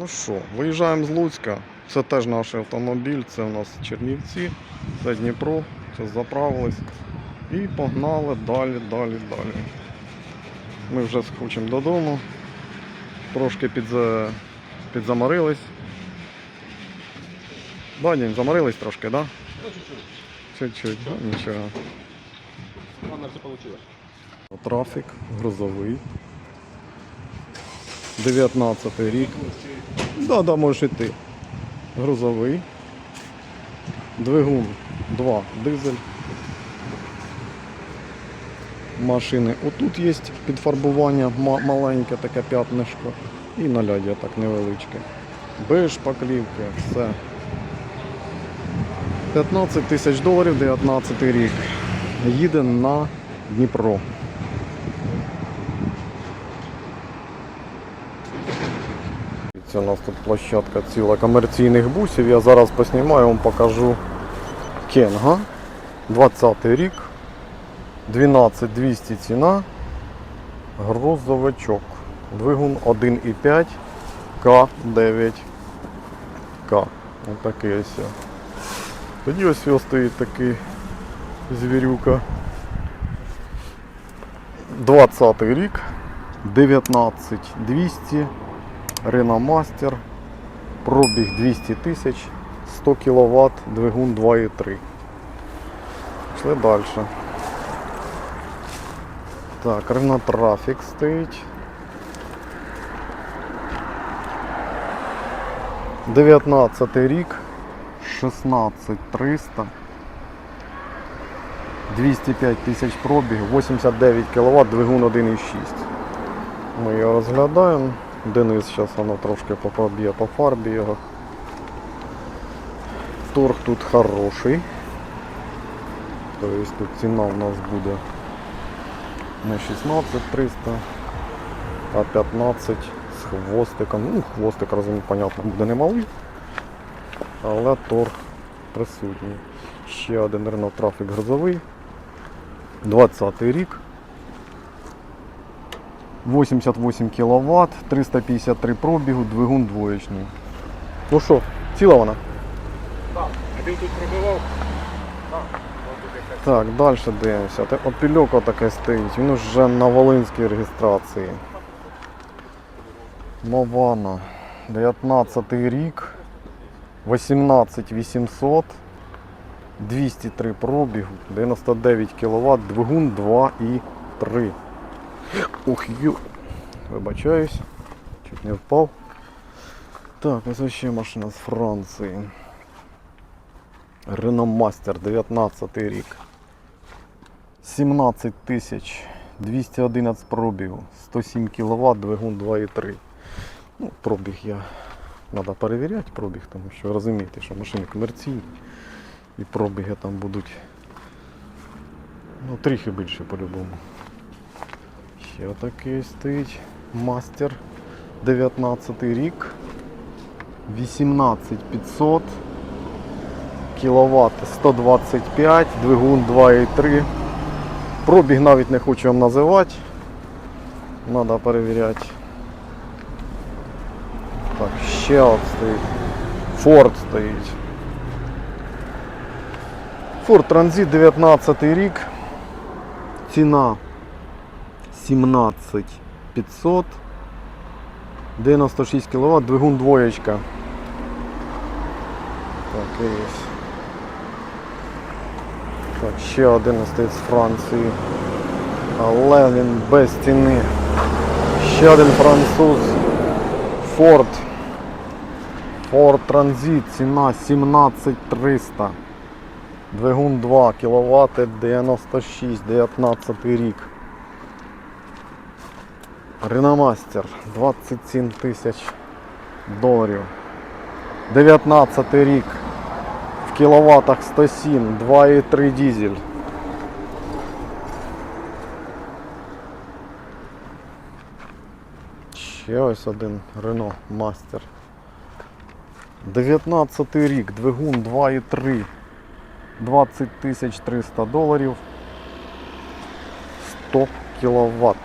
Ну що, виїжджаємо з Луцька. Це теж наш автомобіль, це у нас Чернівці, це Дніпро. Зараз заправились. І погнали далі, далі, далі. Ми вже хочемо додому. Трошки підза... підзаморились. Да, Дім, заморились трошки, да? Ну, чуть-чуть. Чуть-чуть, ну, нічого. Ладно, все получилось. Трафік грузовий. 19 рік. Да, да, можеш йти. Грузовий. Двигун 2 дизель. Машини. Отут є підфарбування маленьке таке п'ятнишко. І наляді так невеличке. Без шпаклівки, все. 15 тисяч доларів, 19 рік. Їде на Дніпро. Це у нас тут площадка ціла комерційних бусів. Я зараз поснімаю, вам покажу Кенга. 20 рік. 12200 ціна. Грузовичок. Двигун 1,5 К9К. Ось такий ось. Тоді ось його стоїть такий звірюка. 20 рік. 19200 Renault Master, пробіг 200 тисяч, 100 кВт, двигун 2,3. Пішли далі. Так, Renault Traffic стоїть. 19 рік, 16300, 205 тисяч пробіг, 89 кВт, двигун 1,6. Ми його розглядаємо. Денис зараз воно трошки попроб'є по фарбі його. Торг тут хороший. Тобто тут ціна у нас буде не 16300, а 15 з хвостиком. Ну, хвостик, розумію, понятно, буде немалий. Але торг присутній. Ще один Renault Traffic грузовий. 20 рік. 88 кВт, 353 пробігу, двигун двоєчний. Ну що, ціла вона? Так. А ти тут пробивав? Так. Далі дивимося. Опільок отаке стоїть. Він вже на Волинській реєстрації. Мована. 19 рік. 18 800. 203 пробігу, 99 кВт, двигун 2,3. Ух, ю. Вибачаюсь. Чуть не впав. Так, ось ще машина з Франції. Renault Master 19 рік. 17 тисяч 211 пробігу, 107 кВт, двигун 2,3. Ну, пробіг я треба перевіряти пробіг, тому що розумієте, що машини комерційні і пробіги там будуть ну, трохи більше по-любому. Ще отакий стоїть мастер 19 рік. 18500 кВт 125, двигун 2,3. Пробіг навіть не хочу вам називати. Треба перевіряти. Так, ще от стоїть. Ford стоїть. Ford Transit 19 рік. Ціна 17 500. 96 кВт, двигун двоєчка. Так, є. Так, ще один стоїть з Франції. Але він без ціни. Ще один француз. Ford. Ford Transit, ціна 17300. Двигун 2 кВт 96, 19 рік. Реномастер 27 тисяч доларів. 19 рік. В кіловатах 107, 2,3 дизель. Ще ось один Renault Master. 19 рік, двигун 2,3. 20 тисяч 300 доларів. 100 кіловат.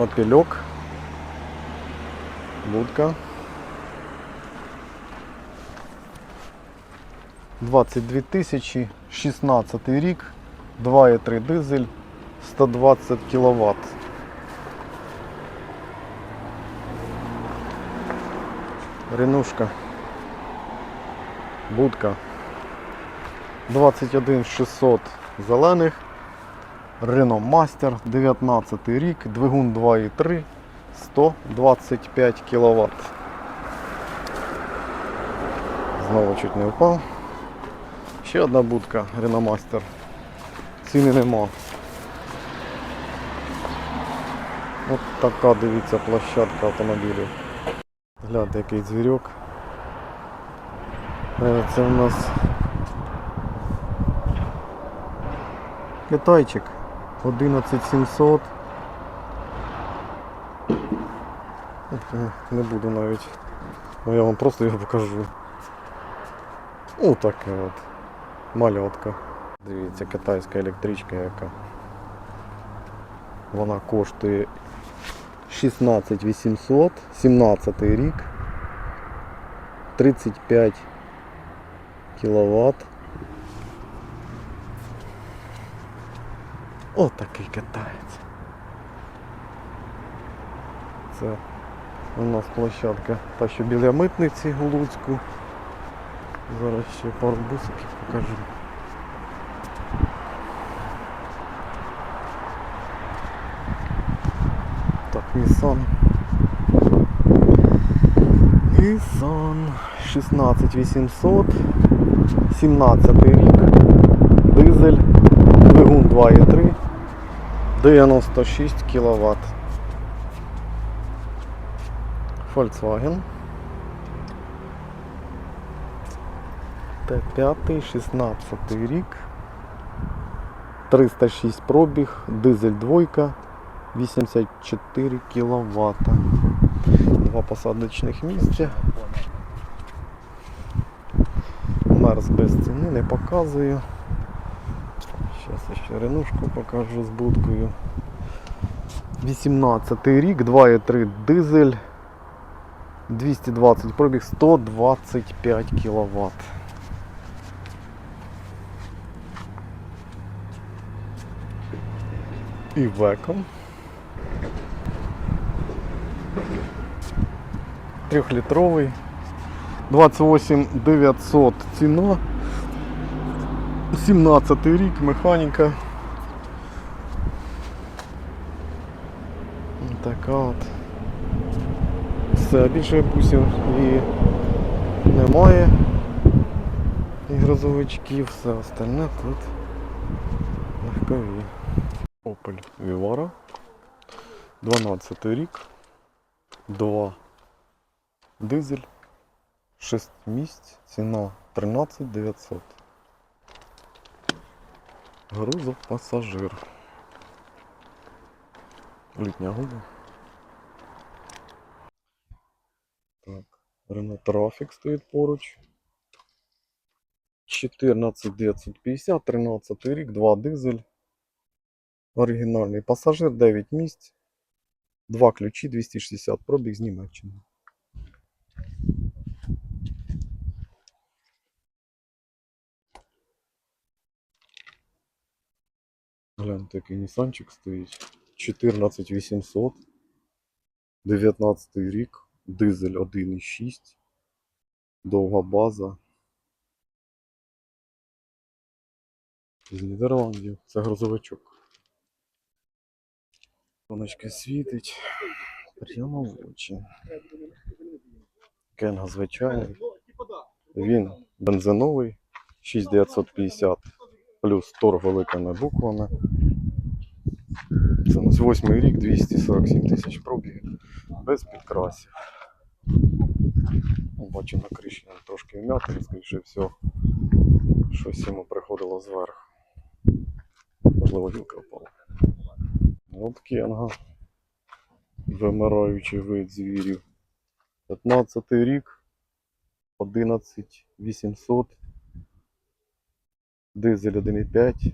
Опельок. Будка. 22 тисячі, 16 рік, 2,3 дизель, 120 кВт. Ренушка. Будка. 21 600 зелених. Renault Master 19 рік, двигун 2,3, 125 кВт. Знову чуть не впав. Ще одна будка Renault Master. Ціни нема. От така, дивіться, площадка автомобілів. Гляньте, який звірок. Е, Це у нас китайчик 11700. Е, Не буду навіть. Ну, я вам просто його покажу. Ну таке от. Мальотка. Дивіться, китайська електричка яка. Вона коштує 16 800, 17 рік, 35 кВт. Отакий китаєць. Це у нас площадка та що біля митниці у Луцьку. Зараз ще пару бусиків покажу. Так, Nissan. Nissan 16800, 17 рік, дизель, двигун 2,3, 96 кВт. Volkswagen. Т5, 16 рік. 306 пробіг, дизель двойка, 84 кВт. Два посадочних місця. Мерз без ціни не показую. Зараз ще ренушку покажу з будкою. 18 рік, 2,3 дизель, 220 пробіг, 125 кВт. І веком. Трьохлітровий. 28 900 ціна. 17 рік, механіка. Така от. Все, більше бусів і немає. І грузовичків, все остальне тут легкові. Opel Vivara. 12 рік. 2 дизель. 6 місць. Ціна 13 900. Грузопасажир. Літня губа. Так. Renault Traffic стоїть поруч. 14 950, 13 рік, 2 дизель. Оригінальний пасажир, 9 місць. 2 ключі, 260 пробіг з Німеччини. Гляньте, який Нісанчик стоїть. 14 800. 19 рік. Дизель 1,6. Довга база. З Нідерландів. Це грузовичок. Сонечко світить. Прямо в очі. Кенга звичайний. Він бензиновий. 6950 плюс торг великими буквами. Це у нас восьмий рік, 247 тисяч пробігів. Без підкрасів. Ну, Бачу на криші трошки вмятий, скоріше всього. Щось йому приходило зверху. Можливо, гілка впала. От Кенга. Вимираючий вид звірів. 15 рік. 11 800. Дизель 1,5.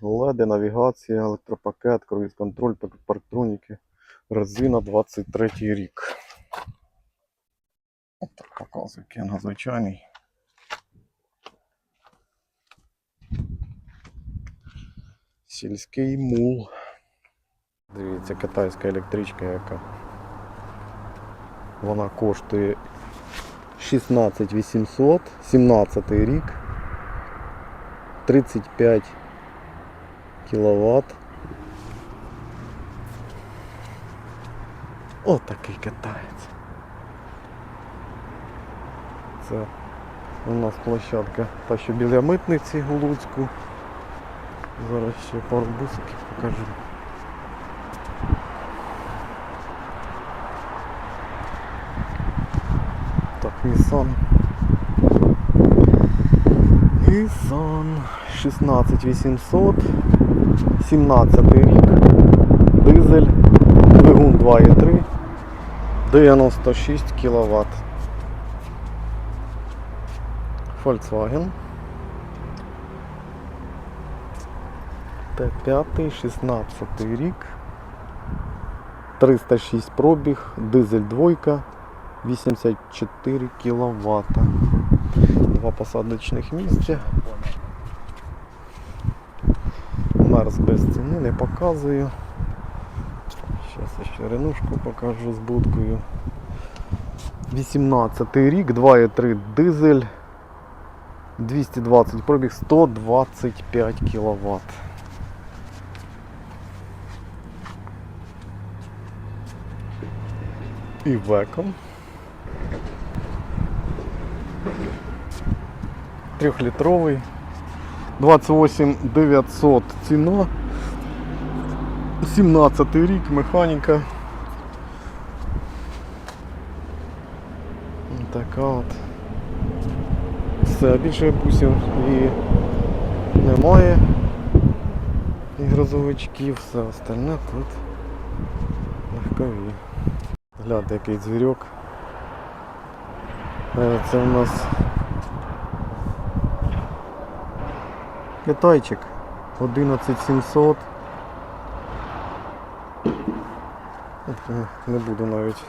Леди, навігація, електропакет, круїз-контроль, пак- парктроніки, резина 23 рік. От так показує Кенга звичайний. Сільський мул. Дивіться, китайська електричка яка. Вона коштує 16 800, 17 рік, 35 кВт. О, такий китаєць. Це у нас площадка та що біля митниці у Луцьку. Зараз ще пару бусиків покажу. Nissan. Nissan 16800, 17 рік, дизель, двигун 2,3, 96 кВт. Volkswagen. Т5, 16 рік. 306 пробіг, дизель двойка, 84 кВт. Два посадочних місця. Мерз без ціни не показую. Зараз ще ренушку покажу з будкою. 18 рік, 2,3 дизель, 220 пробіг, 125 кВт. І веком. Трьохлітровий. 28 900 ціна. 17 рік, механіка. Така от. Все, більше бусів і немає. І грузовичків, все остальне тут легкові. Гляньте, який звірок. Е, Це у нас китайчик 11700. Е, Не буду навіть.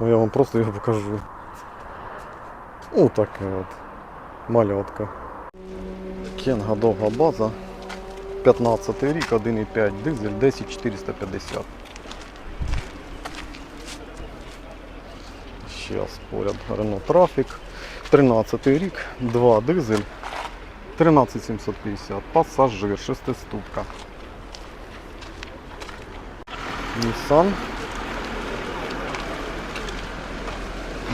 Ну, я вам просто його покажу. О, таке от. Мальотка. Кенга довга база. 15 рік, 1,5 дизель, 10450. Сейчас поряд Renault Traffic. 13 рік, 2 дизель, 13750. Пасажир, шестиступка. Nissan.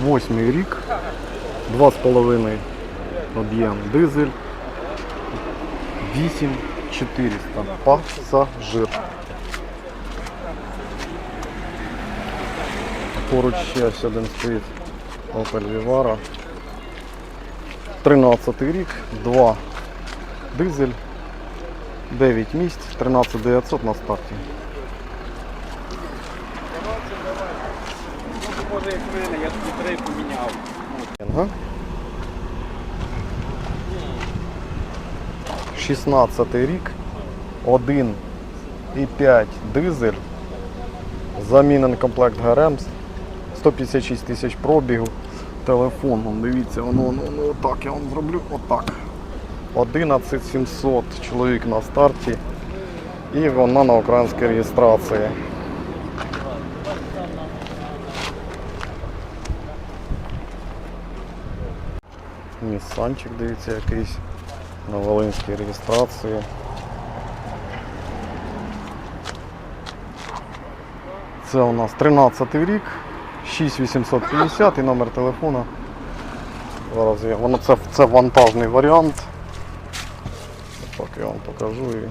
Восьмий рік, 2,5 об'єм дизель, 8400. Пасажир. Поруч ще ось один стоїть Opel Vivara. 13 рік, 2 дизель, 9 місць, 13900 на старті. Ага. 16 рік, 1,5 дизель, замінений комплект ГРМ, 156 тисяч пробігу, телефон, дивіться, воно, воно, воно отак я вам зроблю, отак. 11700 чоловік на старті і вона на українській реєстрації. Ніссанчик, дивіться, якийсь на Волинській реєстрації. Це у нас 13 рік, 6850 і номер телефона. Зараз я. Воно це вантажний варіант. Покажу і.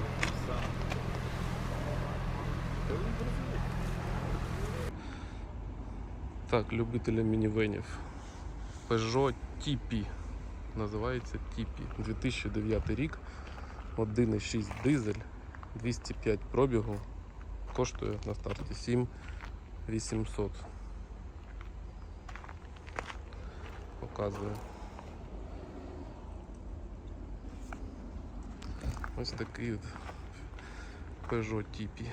Так, любителя мінівенів. Peugeot TP. Називається TP. 2009 рік. 1,6 дизель, 205 пробігу. Коштує на старті 7800. Показує. Ось такий от Peugeot Tipi.